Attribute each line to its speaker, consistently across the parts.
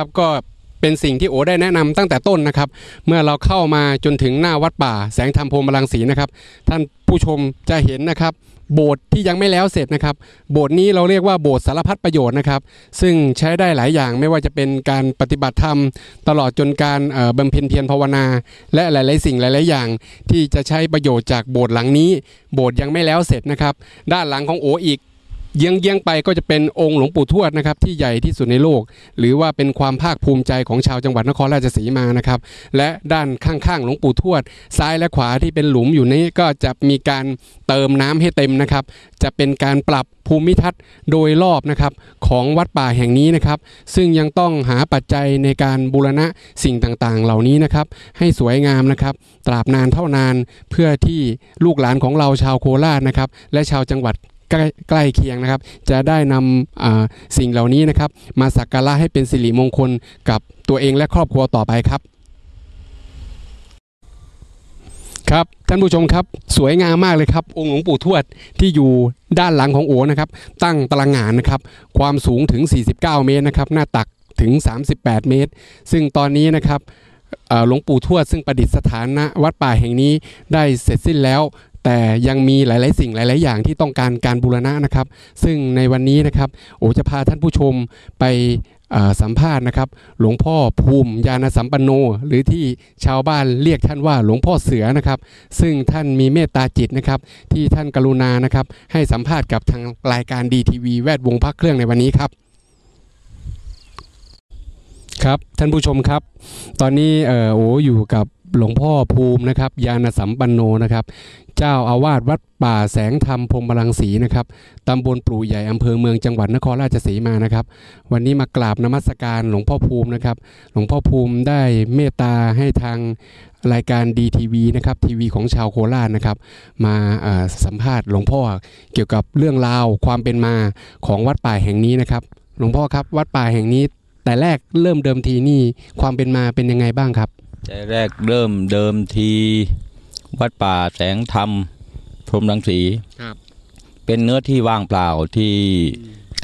Speaker 1: ครับก็เป็นสิ่งที่โอได้แนะนำตั้งแต่ต้นนะครับ เมื่อเราเข้ามาจนถึงหน้าวัดป่า แสงธรรมโพมรังสีนะครับ ท่านผู้ชมจะเห็นนะครับ โบสถ์ที่ยังไม่แล้วเสร็จนะครับ โบสถ์นี้เราเรียกว่าโบสถ์สารพัดประโยชน์นะครับ ซึ่งใช้ได้หลายอย่างไม่ว่าจะเป็นการปฏิบัติธรรม ตลอดจนการบำเพ็ญเพียรภาวนา และหลาย ๆ สิ่งหลาย ๆ อย่าง ที่จะใช้ประโยชน์จากโบสถ์หลังนี้ โบสถ์ยังไม่แล้วเสร็จนะครับ ด้านหลังของโออีก เยื้องๆไปก็จะเป็นองค์หลวงปู่ทวดนะครับที่ใหญ่ที่สุดในโลก หรือว่าเป็นความภาคภูมิใจของชาวจังหวัดนครราชสีมานะครับ และด้านข้างๆหลวงปู่ทวด ซ้ายและขวาที่เป็นหลุมอยู่นี้ก็จะมีการเติมน้ำให้เต็มนะครับ จะเป็นการปรับภูมิทัศน์โดยรอบนะครับของวัดป่าแห่งนี้นะครับ ซึ่งยังต้องหาปัจจัยในการบูรณะสิ่งต่างๆ เหล่านี้นะครับ ให้สวยงามนะครับ ตราบนานเท่านานเพื่อที่ลูกหลานของเราชาวโคราชนะครับ และชาวจังหวัด ใกล้ใกล้เคียงนะครับ จะได้นำสิ่งเหล่านี้นะครับ มาสักการะให้เป็นสิริมงคลกับตัวเองและครอบครัวต่อไปครับครับท่านผู้ชมครับสวยงามมากเลยครับ องค์หลวงปู่ทวดที่อยู่ด้านหลังของโอนะครับ ตั้งตารางงานนะครับ ความสูงถึง 49 เมตรนะครับ หน้าตักถึง 38 เมตร ซึ่งตอนนี้นะครับหลวงปู่ทวดซึ่งประดิษฐานณวัดป่าแห่งนี้ได้เสร็จสิ้นแล้ว แต่ยังมีหลาย ๆ สิ่งหลาย ๆ อย่างที่ต้องการการบูรณะนะครับ ซึ่งในวันนี้นะครับโอจะพาท่านผู้ชมไปสัมภาษณ์นะครับ หลวงพ่อภูมิยานสัมปันโน หรือที่ชาวบ้านเรียกท่านว่าหลวงพ่อเสือนะครับ ซึ่งท่านมีเมตตาจิตนะครับ ที่ท่านกรุณานะครับ ให้สัมภาษณ์กับทางรายการดีทีวีแวดวงพักเครื่องในวันนี้ครับครับท่านผู้ชมครับ ตอนนี้ออโออยู่กับหลวงพ่อภูมินะครับ ยานสัมปันโนนะครับ เจ้าอาวาสวัดป่าแสงธรรมพรหมรังสีนะครับตำบลปลูใหญ่อำเภอเมืองจังหวัดนครราชสีมานะครับ วันนี้มากราบนมัสการหลวงพ่อภูมินะครับ หลวงพ่อภูมิได้เมตตาให้ทางรายการดีทีวีนะครับทีวีของชาวโคราชนะครับ มาสัมภาษณ์หลวงพ่อเกี่ยวกับเรื่องราวความเป็นมาของวัดป่าแห่งนี้นะครับ หลวงพ่อครับวัดป่าแห่งนี้ แต่แรกเริ่มเดิมทีนี่ความเป็นมาเป็นยังไงบ้างครับ
Speaker 2: แต่แรกเริ่มเดิมที วัดป่าแสงธรรมพรหมรังสี
Speaker 1: ครับ
Speaker 2: เป็นเนื้อที่ว่างเปล่าที่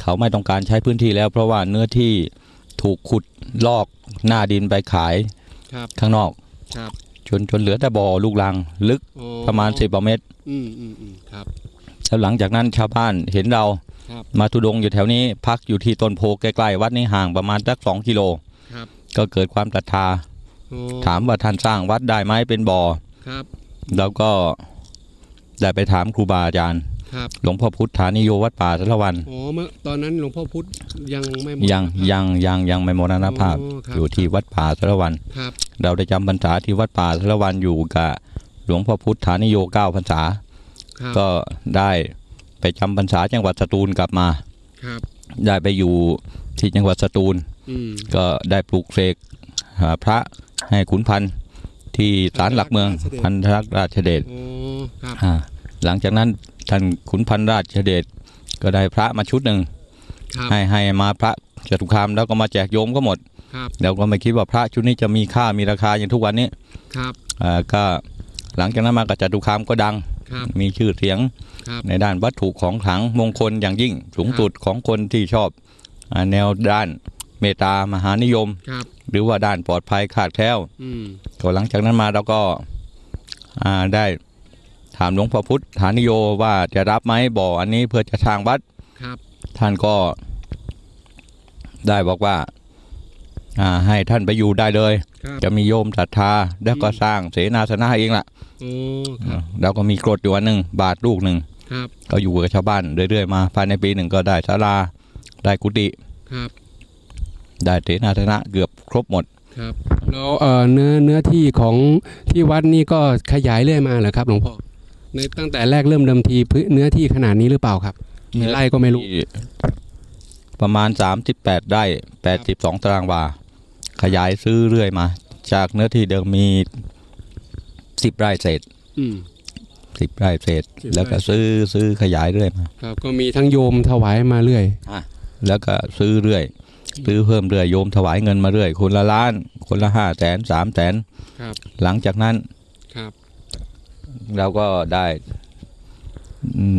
Speaker 2: เขาไม่ต้องการใช้พื้นที่แล้ว เพราะว่าเนื้อที่ถูกขุดลอกหน้าดินไปขาย
Speaker 1: ครับ
Speaker 2: ข้างนอก
Speaker 1: ครับ
Speaker 2: จนจนเหลือแต่บ่อลูกรังลึกประมาณสิบเมตร
Speaker 1: อืมอืมอืมครับ
Speaker 2: แล้วหลังจากนั้นชาวบ้านเห็นเรา
Speaker 1: ครับ
Speaker 2: มาทุดงค์อยู่แถวนี้ พักอยู่ที่ต้นโพใกล้ๆวัดนี้ห่างประมาณสักสองกิโล
Speaker 1: ครับ
Speaker 2: ก็เกิดความศรัทธา
Speaker 1: โอ้
Speaker 2: ถามว่าท่านสร้างวัดได้ไหมเป็นบ่อ
Speaker 1: ครับ
Speaker 2: แล้วก็ได้ไปถามครูบาอาจารย์
Speaker 1: ครับ
Speaker 2: หลวงพ่อพุทธานิโยวัดป่าสารวัน
Speaker 1: โอ้เมื่อตอนนั้นหลวงพ่อพุธยังไม่หมด
Speaker 2: ยังยังยังยังไม่มรณภาพ
Speaker 1: โครับ
Speaker 2: อยู่ที่วัดป่าสารวัน
Speaker 1: ครับ
Speaker 2: เราได้จำพรรษาที่วัดป่าสารวันอยู่กับหลวงพ่อพุทธานิโยเก้าพรรษา
Speaker 1: ครับ
Speaker 2: ก็ได้ไปจำพรรษาจังหวัดสตูลกลับมา
Speaker 1: ครับ
Speaker 2: ได้ไปอยู่ที่จังหวัดสตูล
Speaker 1: อืม
Speaker 2: ก็ได้ปลูกเสกหาพระให้ขุนพันธ์ ที่ศาลหลักเมืองพันธรักษ์ราชเดช
Speaker 1: โอ้ครับ
Speaker 2: อ่าหลังจากนั้นท่านขุนพันธ์ราชเดชก็ได้พระมาชุดหนึ่ง
Speaker 1: ครับ
Speaker 2: ให้ให้มาพระจตุคามแล้วก็มาแจกโยมก็หมด
Speaker 1: ครับ
Speaker 2: เราก็ไม่คิดว่าพระชุดนี้จะมีค่ามีราคาอย่างทุกวันนี้
Speaker 1: ครับ
Speaker 2: อ่าก็หลังจากนั้นมากับจตุคามก็ดัง
Speaker 1: ครับ
Speaker 2: มีชื่อเสียง
Speaker 1: ครับ
Speaker 2: ในด้านวัตถุของขลังมงคลอย่างยิ่งสูงสุดของคนที่ชอบอาแนวด้านเมตตามหานิยม
Speaker 1: ครับ
Speaker 2: หรือว่าด้านปลอดภัยขาดแคล้ว
Speaker 1: อืม
Speaker 2: ก็หลังจากนั้นมาเราก็อ่าได้ถามหลวงพ่อพุทธฐานิโยว่าจะรับไหมบ่ออันนี้เพื่อจะทางวัด
Speaker 1: ครับ
Speaker 2: ท่านก็ได้บอกว่าอ่าให้ท่านไปอยู่ได้เลย
Speaker 1: ครับ
Speaker 2: จะมีโยมศรัทธา แล้วก็สร้างเสนาสนะเองล่ะ
Speaker 1: โอ้ครับ
Speaker 2: แล้วก็มีกรดอยู่อันหนึ่งบาทลูกหนึ่ง
Speaker 1: ครับ
Speaker 2: ก็อยู่กับชาวบ้านเรื่อยๆมาภายในปีหนึ่งก็ได้ศาลาได้กุฏิ
Speaker 1: ครับ
Speaker 2: ได้เสนาสนะเกือบครบหมด
Speaker 1: ครับแล้วเอ่อเนื้อเนื้อที่ของที่วัดนี่ก็ขยายเรื่อยมาเหรอครับหลวงพ่อในตั้งแต่แรกเริ่มเดิมทีพื้นเนื้อที่ขนาดนี้หรือเปล่าครับกี่ไร่ก็ไม่รู้
Speaker 2: ประมาณ 38ไร่82 ตารางวา ขยายซื้อเรื่อยมา จากเนื้อที่เดิมมี 10 ไร่เศษ
Speaker 1: อืม
Speaker 2: 10ไร่เศษ
Speaker 1: 10ไร่
Speaker 2: แล้วก็ซื้อซื้อขยายเรื่อยมา
Speaker 1: ครับ ก็มีทั้งโยมถวายมาเรื่อย
Speaker 2: แล้วก็ซื้อเรื่อย ซื้อเพิ่มเรื่อยโยมถวายเงินมาเรื่อยคนละล้าน คนละห้าแสนสามแสน
Speaker 1: ครับ
Speaker 2: หลังจากนั้น
Speaker 1: ครับ
Speaker 2: เราก็ได้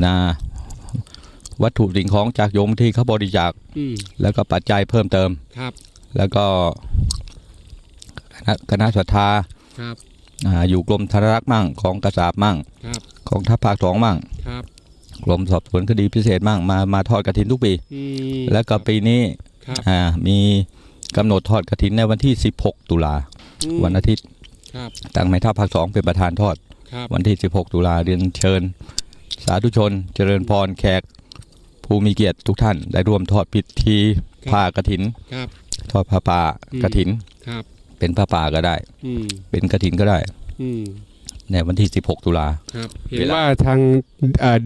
Speaker 2: นาวัตถุสิ่งของจากโยมที่เขาบริจาค
Speaker 1: อืม
Speaker 2: แล้วก็ปัจจัยเพิ่มเติม
Speaker 1: ครับ
Speaker 2: แล้วก็คณะคณะศรัทธา
Speaker 1: ครับ
Speaker 2: อ่าอยู่กรมธนรักษ์มั่งของกระสาบมั่ง
Speaker 1: ครับ
Speaker 2: ของทัพภาคสองมั่ง
Speaker 1: ครับ
Speaker 2: กรมสอบสวนคดีพิเศษมั่งมามาทอดกระถินทุกปี
Speaker 1: อืม
Speaker 2: แล้วก็ปีนี้
Speaker 1: ครับ
Speaker 2: อ่า มีกำหนดทอดกระถินในวันที่ 16 ตุลา
Speaker 1: อืม
Speaker 2: วันอาทิตย์
Speaker 1: ครับ
Speaker 2: ตั้งแม่ทัพภาคสองเป็นประธานทอด
Speaker 1: ครับ
Speaker 2: วันที่ 16 ตุลาเรียนเชิญ สาธุชน เจริญพรแขก ผู้มีเกียรติทุกท่านได้ร่วมทอดพิธีผ้ากฐิน
Speaker 1: ครับ
Speaker 2: ทอดผ้าป่า
Speaker 1: อืม
Speaker 2: กฐิน
Speaker 1: ครับ
Speaker 2: เป็นผ้าป่าก็ได้
Speaker 1: อืม
Speaker 2: เป็นกฐินก็ได้
Speaker 1: อืม
Speaker 2: ในวันที่ 16 ตุลา
Speaker 1: ครับเห็น
Speaker 2: เวลา
Speaker 1: ว่าทาง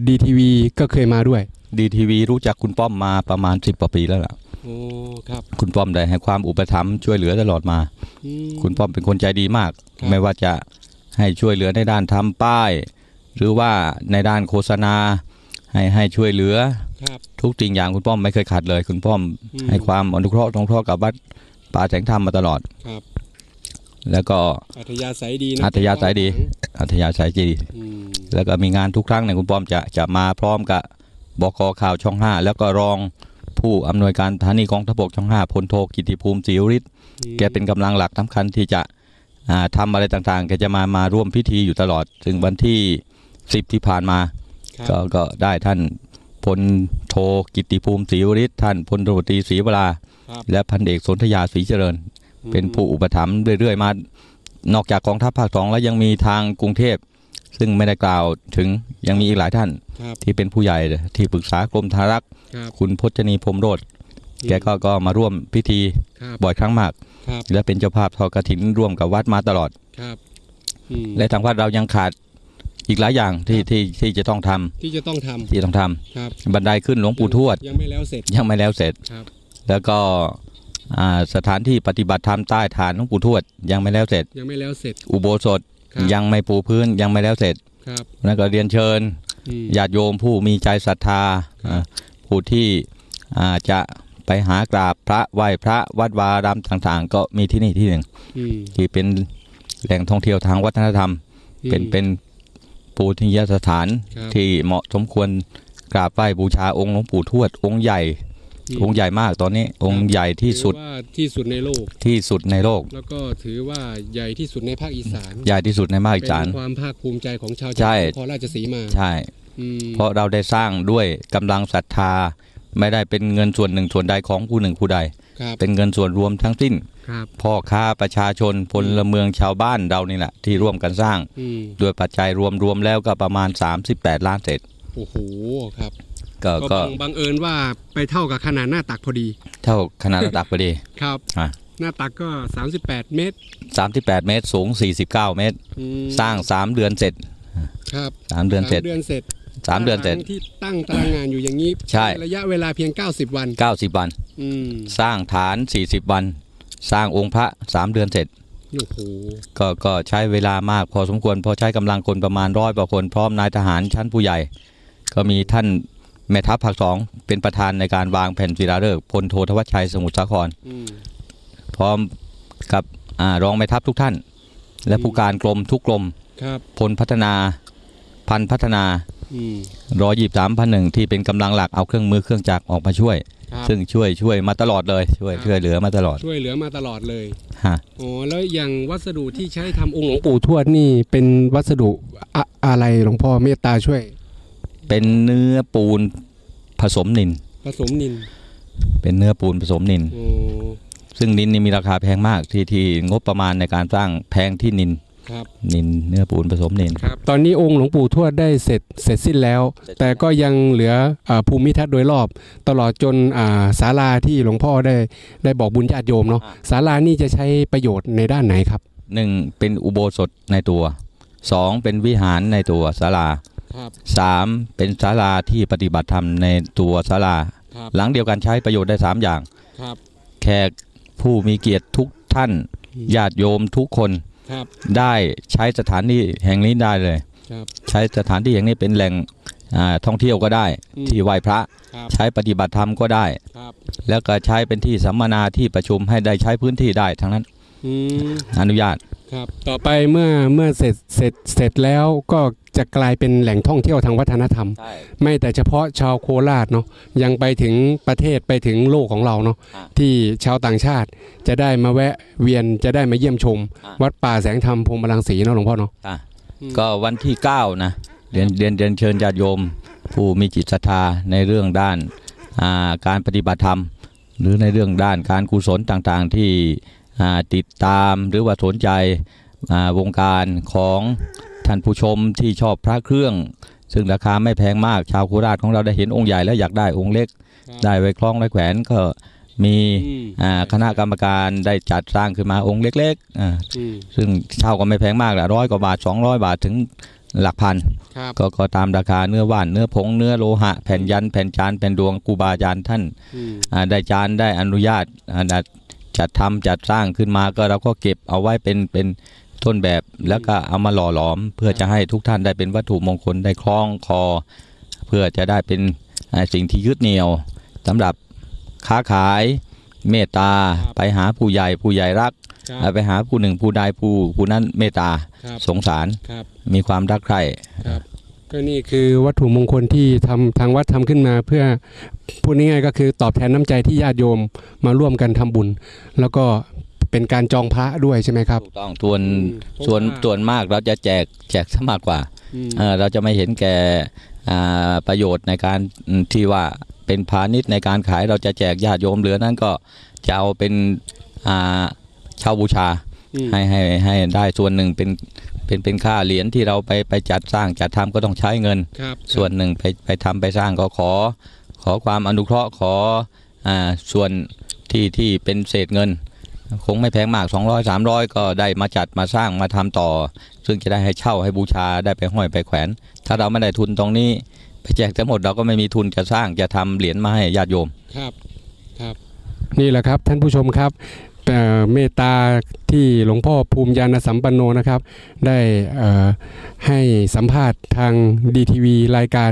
Speaker 1: ดีทีวีก็เคยมาด้วย
Speaker 2: ดีทีวีรู้จักคุณป้อมมาประมาณ 10กว่าปีแล้วล่ะ
Speaker 1: โอ้ครับ
Speaker 2: คุณป้อมได้ให้ความอุปถัมภ์ช่วยเหลือตลอดมา
Speaker 1: อืม
Speaker 2: คุณป้อมเป็นคนใจดีมาก
Speaker 1: ครับ
Speaker 2: ไม่ว่าจะให้ช่วยเหลือในด้านทำป้าย หรือว่าในด้านโฆษณา ให้ให้ช่วยเหลือ
Speaker 1: ครับ
Speaker 2: ทุกสิ่งอย่างคุณป้อมไม่เคยขาดเลย คุณป้อม
Speaker 1: อืม
Speaker 2: ให้ความอนุเคราะห์สงเคราะห์กับวัดป่าแสงธรรมมาตลอด
Speaker 1: ครับ
Speaker 2: แล้วก็
Speaker 1: อัธยาศัยดีนะ
Speaker 2: อัธยาศัยดี อัธยาศัยดี
Speaker 1: อืม
Speaker 2: แล้วก็มีงานทุกครั้งเนี่ยคุณป้อมจะจะมาพร้อมกับบกข่าวช่อง5แล้วก็รอง ผู้อำนวยการสถานีกองทพบกช่อง5พลโทกิติภูมิศรีวริศ
Speaker 1: อืม
Speaker 2: แกเป็นกำลังหลักสำคัญที่จะอ่าทำอะไรต่างๆแกจะมามาร่วมพิธีอยู่ตลอด ถึงวันที่10ที่ผ่านมา
Speaker 1: ครับ
Speaker 2: ก็ก็ได้ท่านพลโทกิติภูมิศรีวริศท่านพลตำรวจตรีศรีวรา
Speaker 1: ครับ
Speaker 2: และพันเอกสนธยาศรีเจริญ เป็นผู้อุปถัมภ์เรื่อยๆมา นอกจากกองทัพภาคสองแล้วยังมีทางกรุงเทพ ซึ่งไม่ได้กล่าวถึงยังมีอีกหลายท่าน
Speaker 1: ครับ
Speaker 2: ที่เป็นผู้ใหญ่ที่ปรึกษากรมธารักษ์
Speaker 1: ครับ
Speaker 2: คุณพจนีพรหมโรดแกก็ก็มาร่วมพิธี
Speaker 1: ครับ
Speaker 2: บ่อยครั้งมาก
Speaker 1: ครับ
Speaker 2: และเป็นเจ้าภาพทอดกฐินร่วมกับวัดมาตลอด
Speaker 1: ครับอืม
Speaker 2: และทางวัดเรายังขาดอีกหลายอย่างที่ที่ที่จะต้องทำ
Speaker 1: ที่จะต้องทำ
Speaker 2: ที่ต้องทำ
Speaker 1: ครับ
Speaker 2: บันไดขึ้นหลวงปู่ทวด
Speaker 1: ยังไม่แล้วเสร็จ
Speaker 2: ยังไม่แล้วเสร็จ
Speaker 1: ครับ
Speaker 2: แล้วก็อ่าสถานที่ปฏิบัติธรรมใต้ฐานหลวงปู่ทวดยังไม่แล้วเสร็จ
Speaker 1: ยังไม่แล้วเสร็จ
Speaker 2: อุโบสถ
Speaker 1: ครับ
Speaker 2: ยังไม่ปูพื้นยังไม่แล้วเสร็จ
Speaker 1: ครับ
Speaker 2: แล้วก็เรียนเชิญ
Speaker 1: อืม
Speaker 2: ญาติโยมผู้มีใจศรัทธา
Speaker 1: ครับ
Speaker 2: อ่าผู้ที่อ่าจะไปหากราบพระไหว้พระวัดวารามต่างๆ ก็มีที่นี่ที่หนึ่ง
Speaker 1: อืม
Speaker 2: ที่เป็นแหล่งท่องเที่ยวทางวัฒนธรรม เป็น
Speaker 1: อืม
Speaker 2: เป็นปูทิยสถาน
Speaker 1: ครับ
Speaker 2: ที่เหมาะสมควรกราบไหว้บูชาองค์หลวงปู่ทวดองค์ใหญ่
Speaker 1: อืม
Speaker 2: องค์ใหญ่มากตอนนี้องค์ใหญ่ที่สุด
Speaker 1: ถือว่าที่สุดในโลก
Speaker 2: ที่สุดในโลก
Speaker 1: แล้วก็ถือว่าใหญ่ที่สุดในภาคอีสาน
Speaker 2: ใหญ่ที่สุดในภาคอีสาน
Speaker 1: เป็นความภาคภูมิใจของชาวจัง
Speaker 2: ใช่
Speaker 1: หวัดนครราชสีมา
Speaker 2: ใช่
Speaker 1: อืม
Speaker 2: เพราะเราได้สร้างด้วยกำลังศรัทธาไม่ได้เป็นเงินส่วนหนึ่งส่วนใดของผู้หนึ่งผู้ใด
Speaker 1: ครับ
Speaker 2: เป็นเงินส่วนรวมทั้งสิ้น
Speaker 1: ครับ
Speaker 2: พ่อค้าประชาชนพลเมืองชาวบ้านเรานี่แหละที่ร่วมกันสร้าง
Speaker 1: อืม
Speaker 2: ด้วยปัจจัยรวมรวมแล้วก็ประมาณ 38 ล้านเศษ
Speaker 1: โอ้โหครับ
Speaker 2: ก็
Speaker 1: ก็
Speaker 2: ก็
Speaker 1: บังบังเอิญว่าไปเท่ากับขนาดหน้าตักพอดี
Speaker 2: เท่าขนาดระดับพอดี
Speaker 1: ครับ
Speaker 2: อะ
Speaker 1: หน้าตักก็ 38 เมตร
Speaker 2: 38 เมตรสูง 49 เมตร
Speaker 1: อืม
Speaker 2: สร้าง 3 เดือนเสร็จ
Speaker 1: ครับ
Speaker 2: 3เดือนเสร็จ
Speaker 1: สามเดือนเสร็จ
Speaker 2: 3เดือนเสร็จ
Speaker 1: บ้าหลังที่ตั้งตารางงานอยู่อย่างนี้
Speaker 2: ใช่
Speaker 1: ระยะเวลาเพียง 90 วัน
Speaker 2: 90 วัน
Speaker 1: อืม
Speaker 2: สร้างฐาน 40 วัน สร้างองค์พระ 3 เดือนเสร็จ
Speaker 1: โอ้โห
Speaker 2: ก็ก็ใช้เวลามากพอสมควรเพอใช้กำลังคนประมาณร้อยกว่าคนพร้อมนายทหารชั้นผู้ใหญ่ ก็มีท่าน แม่ทัพภาคสองเป็นประธานในการวางแผ่นศิลาฤกษ์พลโททวัชชัยสมุทรสาคร
Speaker 1: อืม
Speaker 2: พร้อมกับอารองแม่ทัพทุกท่าน และผู้การกรมทุกกรม
Speaker 1: ครับ
Speaker 2: พลพัฒนาพันพัฒนา
Speaker 1: อืม
Speaker 2: ร้อยยีสามพันหนึ่งที่เป็นกำลังหลักเอาเครื่องมือเครื่องจักรออกมาช่วย
Speaker 1: ครับ
Speaker 2: ซึ่งช่วยช่วยมาตลอดเลยช่วย
Speaker 1: ครับ
Speaker 2: ช่วยเหลือมาตลอด
Speaker 1: ช่วยเหลือมาตลอดเลย
Speaker 2: ฮะ
Speaker 1: อ๋อแล้วอย่างวัสดุที่ใช้ทำองค์หลวงปู่ทวดนี่เป็นวัสดุอะอะไรหลวงพ่อเมตตาช่วย
Speaker 2: เป็นเนื้อปูนผสมนิน
Speaker 1: ผสมนิน
Speaker 2: เป็นเนื้อปูนผสมนิน
Speaker 1: โอ้
Speaker 2: ซึ่งนินนี่มีราคาแพงมากที่ที่งบประมาณในการสร้างแพงที่นิน
Speaker 1: ครับ
Speaker 2: นินเนื้อปูนผสมนิน
Speaker 1: ครับตอนนี้องค์หลวงปู่ทวดได้เสร็จเสร็จสิ้นแล้ว แต่ก็ยังเหลืออาภูมิทัศน์โดยรอบ ตลอดจนอ่าศาลาที่หลวงพ่อได้ได้บอกบุญญาติโยมเนาะ
Speaker 2: อ่า
Speaker 1: ศาลานี่จะใช้ประโยชน์ในด้านไหนครับ
Speaker 2: หนึ่งเป็นอุโบสถในตัวสองเป็นวิหารในตัวศาลา
Speaker 1: ครับ
Speaker 2: สามเป็นศาลาที่ปฏิบัติธรรมในตัวศาลา
Speaker 1: ครับ
Speaker 2: หลังเดียวกันใช้ประโยชน์ได้สามอย่าง
Speaker 1: ครับ
Speaker 2: แขกผู้มีเกียรติทุกท่านญาติโยมทุกคน
Speaker 1: ครับ
Speaker 2: ได้ใช้สถานที่แห่งนี้ได้เลย
Speaker 1: ครับ
Speaker 2: ใช้สถานที่แห่งนี้เป็นแหล่งอ่าท่องเที่ยวก็ได้
Speaker 1: อืม
Speaker 2: ที่ไหว้พระ
Speaker 1: ครับ
Speaker 2: ใช้ปฏิบัติธรรมก็ได้
Speaker 1: ครับ
Speaker 2: แล้วก็ใช้เป็นที่สัมมนาที่ประชุมให้ได้ใช้พื้นที่ได้ทั้งนั้น
Speaker 1: อืม
Speaker 2: อนุญาต
Speaker 1: ครับต่อไปเมื่อเมื่อเสร็จเสร็จเสร็จแล้วก็จะกลายเป็นแหล่งท่องเที่ยวทางวัฒนธรรม
Speaker 2: ใช่
Speaker 1: ไม่แต่เฉพาะชาวโคราชเนาะยังไปถึงประเทศไปถึงโลกของเราเนาะ
Speaker 2: อะ
Speaker 1: ที่ชาวต่างชาติจะได้มาแวะเวียนจะได้มาเยี่ยมชม
Speaker 2: อะ
Speaker 1: วัดป่าแสงธรรมพรหมรังสีเนาะหลวงพ่อเนาะ
Speaker 2: อะ
Speaker 1: อืม
Speaker 2: ก็วันที่ 9 นะเรียนเรียนเรียนเชิญญาติโยม ผู้มีจิตศรัทธาในเรื่องด้านอ่าการปฏิบัติธรรม หรือในเรื่องด้านการกุศลต่างๆที่อ่า ติดตามหรือว่าสนใจอ่าวงการของท่านผู้ชมที่ชอบพระเครื่อง ซึ่งราคาไม่แพงมากชาวโคราชของเราได้เห็นองค์ใหญ่แล้วอยากได้องค์เล็ก ได้ไว้คล้องไว้แขวนก็มี
Speaker 1: อืม
Speaker 2: อ่าคณะกรรมการได้จัดสร้างขึ้นมาองค์เล็กๆอ่า
Speaker 1: อืม
Speaker 2: ซึ่งเช่าก็ไม่แพงมากแหละร้อยกว่าบาท 200 บาทถึงหลักพัน
Speaker 1: ครับ
Speaker 2: ก็ก็ตามราคาเนื้อว่านเนื้อผงเนื้อโลหะ แผ่นยัน แผ่นจานแผ่นดวงครูบาอาจารย์ท่าน
Speaker 1: อืม
Speaker 2: อ่าได้จานได้อนุญาตอ่า จัดทำจัดสร้างขึ้นมาก็เราก็เก็บเอาไว้เป็นเป็นต้นแบบแล้วก็เอามาหล่อหลอม เพื่อจะให้ทุกท่านได้เป็นวัตถุมงคลได้คล้องคอ เพื่อจะได้เป็นอ่าสิ่งที่ยึดเหนี่ยวสำหรับค้าขายเมตตาไปหาผู้ใหญ่ผู้ใหญ่รัก
Speaker 1: ครับ
Speaker 2: อ่าไปหาผู้หนึ่งผู้ใดผู้ผู้นั้นเมตตา
Speaker 1: ครับ
Speaker 2: สงสาร
Speaker 1: ครับ
Speaker 2: มีความรักใคร่
Speaker 1: ก็นี่คือวัตถุมงคลที่ทำทางวัดทำขึ้นมาเพื่อ พูดง่ายๆก็คือตอบแทนน้ำใจที่ญาติโยมมาร่วมกันทำบุญ แล้วก็เป็นการจองพระด้วยใช่ไหมครับ
Speaker 2: ถูกต้องส่วน
Speaker 1: อืม
Speaker 2: ส่วน
Speaker 1: เพราะว่า
Speaker 2: ส่วนมากเราจะแจกแจกซะมากกว่า
Speaker 1: อืม
Speaker 2: เอ่อเราจะไม่เห็นแก่อ่าประโยชน์ในการอืมที่ว่าเป็นพาณิชย์ในการขายเราจะแจกญาติโยมเหลือนั้นก็จะเอาเป็นอ่าเช่าบูชา
Speaker 1: อืม
Speaker 2: ให้ให้ให้ได้ส่วนหนึ่งเป็นเป็นเป็นค่าเหรียญที่เราไปไปจัดสร้างจัดทำก็ต้องใช้เงิน
Speaker 1: ครับ
Speaker 2: ส่วนหนึ่งไปไปทำไปสร้างก็ขอ ขอความอนุเคราะห์ขออ่าส่วนที่ที่เป็นเศษเงิน คงไม่แพงมาก 200 300 ก็ได้มาจัดมาสร้างมาทำต่อ ซึ่งจะได้ให้เช่าให้บูชาได้ไปห้อยไปแขวน ถ้าเราไม่ได้ทุนตรงนี้ไปแจกทั้งหมดเราก็ไม่มีทุนจะสร้างจะทำเหรียญมาให้ญาติโยม
Speaker 1: ครับครับ นี่แหละครับท่านผู้ชมครับเอ่อเมตตา ที่หลวงพ่อภูมิยานสัมปันโนนะครับ ได้ให้สัมภาษณ์ทางดีทีวีรายการ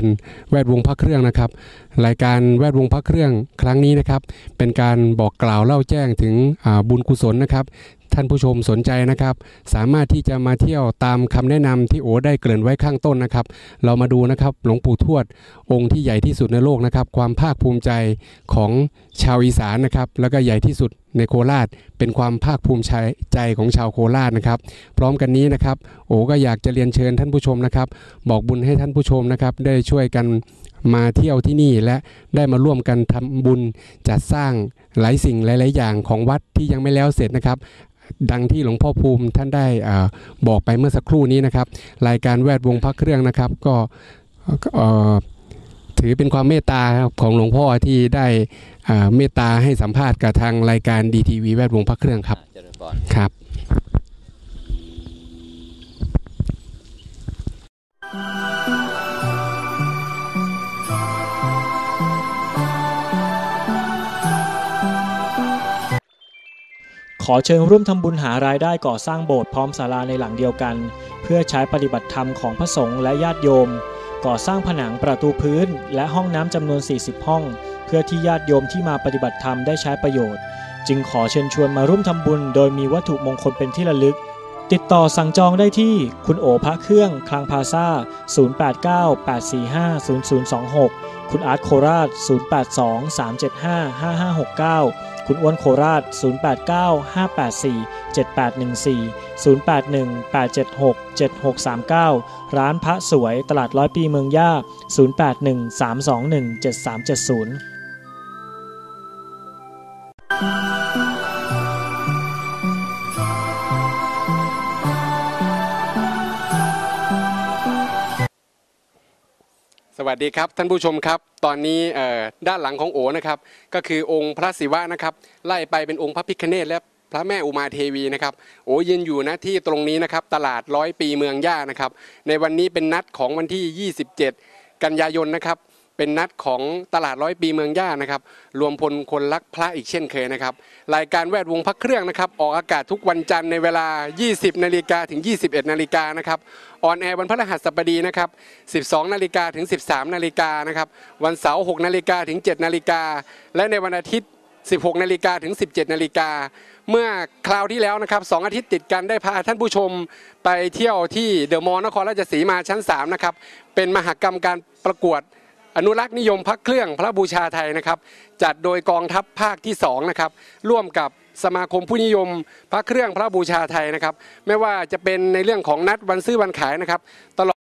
Speaker 1: แวดวงพระเครื่องนะครับ รายการแวดวงพระเครื่องครั้งนี้นะครับ เป็นการบอกกล่าวเล่าแจ้งถึงบุญกุศลนะครับท่านผู้ชมสนใจนะครับ สามารถที่จะมาเที่ยวตามคำแนะนำที่โอได้เกริ่นไว้ข้างต้นนะครับ เรามาดูนะครับหลวงปู่ทวด องค์ที่ใหญ่ที่สุดในโลกนะครับ ความภาคภูมิใจของชาวอีสานนะครับ แล้วก็ใหญ่ที่สุดในโคราช เป็นความภาคภูมิใจใจของชาวโคราชนะครับ พร้อมกันนี้นะครับ โอก็อยากจะเรียนเชิญท่านผู้ชมนะครับ บอกบุญให้ท่านผู้ชมนะครับ ได้ช่วยกันมาเที่ยวที่นี่และได้มาร่วมกันทำบุญจัดสร้างหลายสิ่งหลาย ๆ อย่างของวัดที่ยังไม่แล้วเสร็จนะครับดังที่หลวงพ่อภูมิท่านได้อาบอกไปเมื่อสักครู่นี้นะครับ รายการแวดวงพระเครื่องนะครับ ก็เอ่อ ถือเป็นความเมตตาครับของหลวงพ่อที่ได้อ่าเมตตาให้สัมภาษณ์กับทางรายการดีทีวีแวดวงพระเครื่องครับครับ
Speaker 3: ขอเชิญร่วมทำบุญหารายได้ก่อสร้างโบสถ์พร้อมศาลาในหลังเดียวกัน เพื่อใช้ปฏิบัติธรรมของพระสงฆ์และญาติโยม ก่อสร้างผนังประตูพื้น และห้องน้ำจำนวน 40 ห้อง เพื่อที่ญาติโยมที่มาปฏิบัติธรรมได้ใช้ประโยชน์ จึงขอเชิญชวนมาร่วมทำบุญ โดยมีวัตถุมงคลเป็นที่ระลึก ติดต่อสั่งจองได้ที่คุณโอพระเครื่องคลังพาซา0898450026 คุณอาร์ตโคราช 0823755569 คุณอ้วนโคราช 0895847814 0818767639 ร้านพระสวยตลาดร้อยปีเมืองย่า 0813217370
Speaker 1: วัสดีครับท่านผู้ชมครับ ตอนนี้ด้านหลังของโอนะครับ ก็คือองค์พระศิวะนะครับไล่ไปเป็นองค์พระพิฆเนศและพระแม่อุมาเทวีนะครับโอยืนอยู่นะที่ตรงนี้นะครับตลาดร้อยปีเมืองย่านะครับ ในวันนี้เป็นนัดของวันที่ 27 กันยายนนะครับ เป็นนัดของตลาดร้อยปีเมืองย่านะครับ รวมพลคนรักพระอีกเช่นเคยนะครับ รายการแวดวงพระเครื่องนะครับ ออกอากาศทุกวันจันทร์ในเวลา 20 นาฬิกาถึง 21 นาฬิกานะครับ ออนแอร์วันพฤหัสบดีนะครับ 12 นาฬิกาถึง 13 นาฬิกานะครับ วันเสาร์ 6 นาฬิกาถึง 7 นาฬิกา และในวันอาทิตย์ 16 นาฬิกาถึง 17 นาฬิกา เมื่อคราวที่แล้วนะครับสองอาทิตย์ติดกันได้พาท่านผู้ชมไปเที่ยวที่เดอะมอลล์นครราชสีมาชั้น 3 นะครับ เป็นมหกรรมการประกวด อนุรักษ์นิยมพักเครื่องพระบูชาไทยนะครับ จัดโดยกองทัพภาคที่2นะครับร่วมกับสมาคมผู้นิยมพระเครื่องพระบูชาไทยนะครับ ไม่ว่าจะเป็นในเรื่องของนัดวันซื้อวันขายนะครับตลอด